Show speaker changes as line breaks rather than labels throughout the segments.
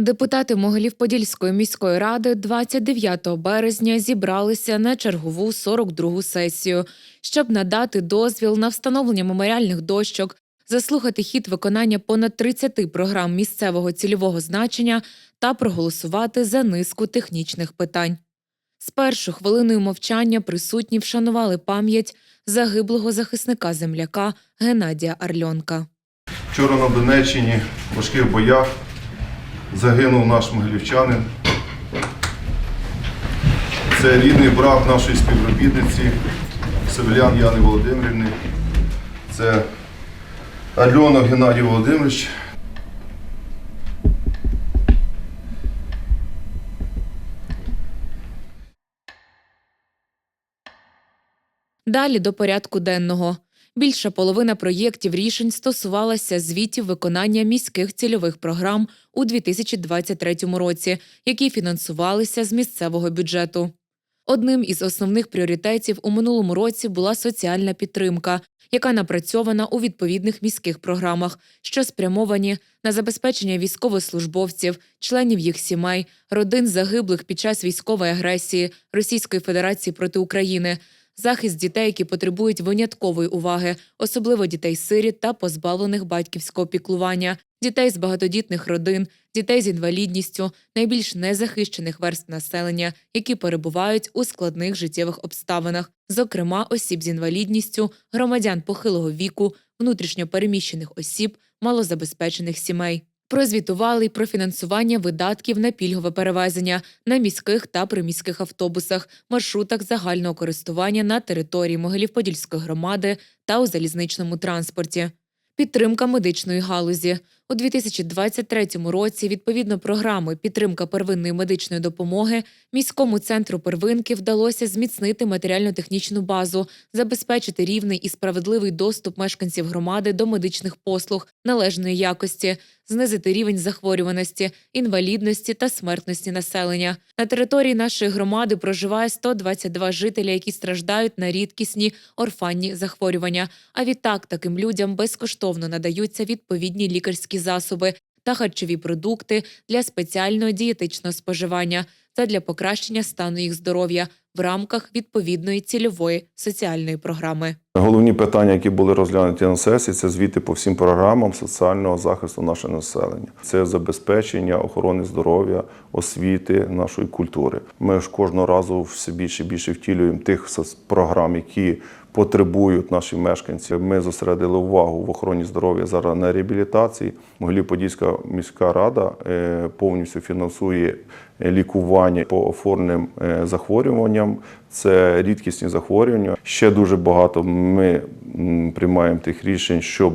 Депутати Могилів-Подільської міської ради 29 березня зібралися на чергову 42-гу сесію, щоб надати дозвіл на встановлення меморіальних дощок, заслухати хід виконання понад 30 програм місцевого цільового значення та проголосувати за низку технічних питань. Спершу хвилиною мовчання присутні вшанували пам'ять загиблого захисника земляка Геннадія Арльонка.
Вчора на Донеччині в важких боях загинув наш могилівчанин. Це рідний брат нашої співробітниці Севелян Яни Володимирівни. Це Альонов Геннадій Володимирович.
Далі до порядку денного. Більша половина проєктів рішень стосувалася звітів виконання міських цільових програм у 2023 році, які фінансувалися з місцевого бюджету. Одним із основних пріоритетів у минулому році була соціальна підтримка, яка напрацьована у відповідних міських програмах, що спрямовані на забезпечення військовослужбовців, членів їх сімей, родин загиблих під час військової агресії Російської Федерації проти України, захист дітей, які потребують виняткової уваги, особливо дітей-сиріт та позбавлених батьківського піклування, дітей з багатодітних родин, дітей з інвалідністю, найбільш незахищених верств населення, які перебувають у складних життєвих обставинах, зокрема осіб з інвалідністю, громадян похилого віку, внутрішньо переміщених осіб, малозабезпечених сімей. Прозвітували й про фінансування видатків на пільгове перевезення на міських та приміських автобусах, маршрутах загального користування на території Могилів-Подільської громади та у залізничному транспорті. Підтримка медичної галузі у 2023 році, відповідно програми підтримка первинної медичної допомоги, міському центру первинки вдалося зміцнити матеріально-технічну базу, забезпечити рівний і справедливий доступ мешканців громади до медичних послуг належної якості, знизити рівень захворюваності, інвалідності та смертності населення. На території нашої громади проживає 122 жителі, які страждають на рідкісні орфанні захворювання. А відтак таким людям безкоштовно надаються відповідні лікарські засоби та харчові продукти для спеціального дієтичного споживання та для покращення стану їх здоров'я в рамках відповідної цільової соціальної програми.
Головні питання, які були розглянуті на сесії, це звіти по всім програмам соціального захисту нашого населення. Це забезпечення охорони здоров'я, освіти, нашої культури. Ми ж кожного разу все більше і більше втілюємо тих програм, які потребують наші мешканці. Ми зосередили увагу в охороні здоров'я зараз на реабілітації. Могилів-Подільська міська рада е, повністю фінансує лікування по оформленим е, захворюванням. Це рідкісні захворювання. Ще дуже багато ми приймаємо тих рішень, щоб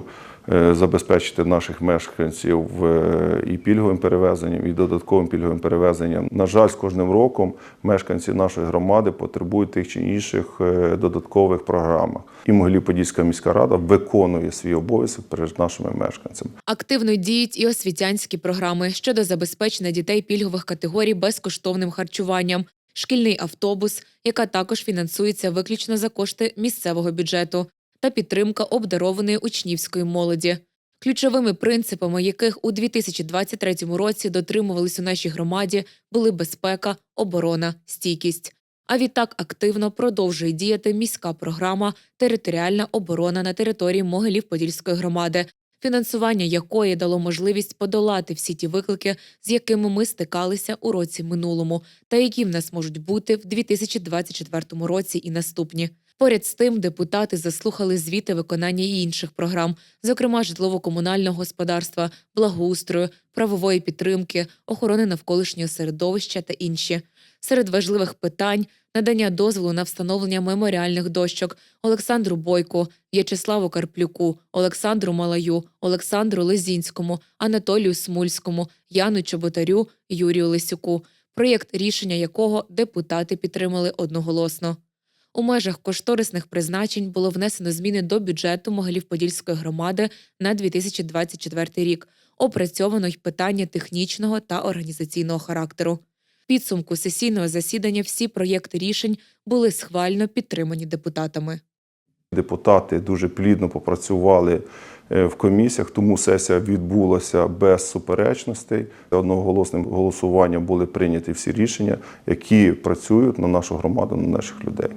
забезпечити наших мешканців е, і пільговим перевезенням, і додатковим пільговим перевезенням. На жаль, з кожним роком мешканці нашої громади потребують тих чи інших е, додаткових програмах. І Могилів-Подільська міська рада виконує свій обов'язок перед нашими мешканцями.
Активно діють і освітянські програми щодо забезпечення дітей пільгових категорій безкоштовним харчуванням, шкільний автобус, яка також фінансується виключно за кошти місцевого бюджету, та підтримка обдарованої учнівської молоді. Ключовими принципами яких у 2023 році дотримувались у нашій громаді були безпека, оборона, стійкість. А відтак активно продовжує діяти міська програма Територіальна оборона на території Могилів-Подільської громади, фінансування якої дало можливість подолати всі ті виклики, з якими ми стикалися у році минулому, та які в нас можуть бути в 2024 році і наступні. Поряд з тим, депутати заслухали звіти виконання інших програм, зокрема житлово-комунального господарства, благоустрою, правової підтримки, охорони навколишнього середовища та інші. Серед важливих питань надання дозволу на встановлення меморіальних дощок Олександру Бойку, В'ячеславу Карплюку, Олександру Малаю, Олександру Лезінському, Анатолію Смульському, Яну Чоботарю, Юрію Лисюку, проєкт рішення якого депутати підтримали одноголосно. У межах кошторисних призначень було внесено зміни до бюджету Могилів-Подільської громади на 2024 рік. Опрацьовано й питання технічного та організаційного характеру. Підсумку сесійного засідання всі проєкти рішень були схвально підтримані депутатами.
Депутати дуже плідно попрацювали е, в комісіях, тому сесія відбулася без суперечностей. Одноголосним голосуванням були прийняті всі рішення, які працюють на нашу громаду, на наших людей.